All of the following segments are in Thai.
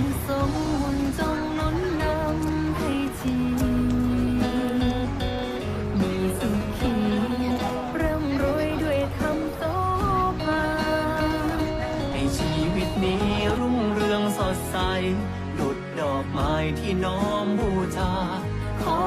นิสงส์บุญจงหนุนนำให้ชีมีสุขีร่ำรวยด้วยคำโตภาให้ชีวิตนี้รุ่งเรืองสดใสดุดดอกไม้ที่น้อมบูชาขอ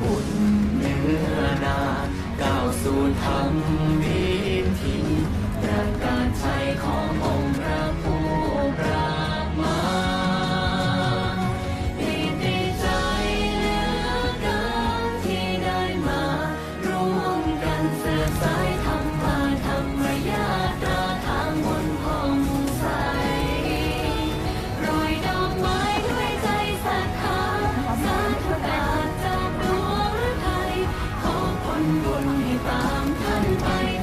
บุญเนื้อนาก้าวสู่ธรรมวิถีประกา funny.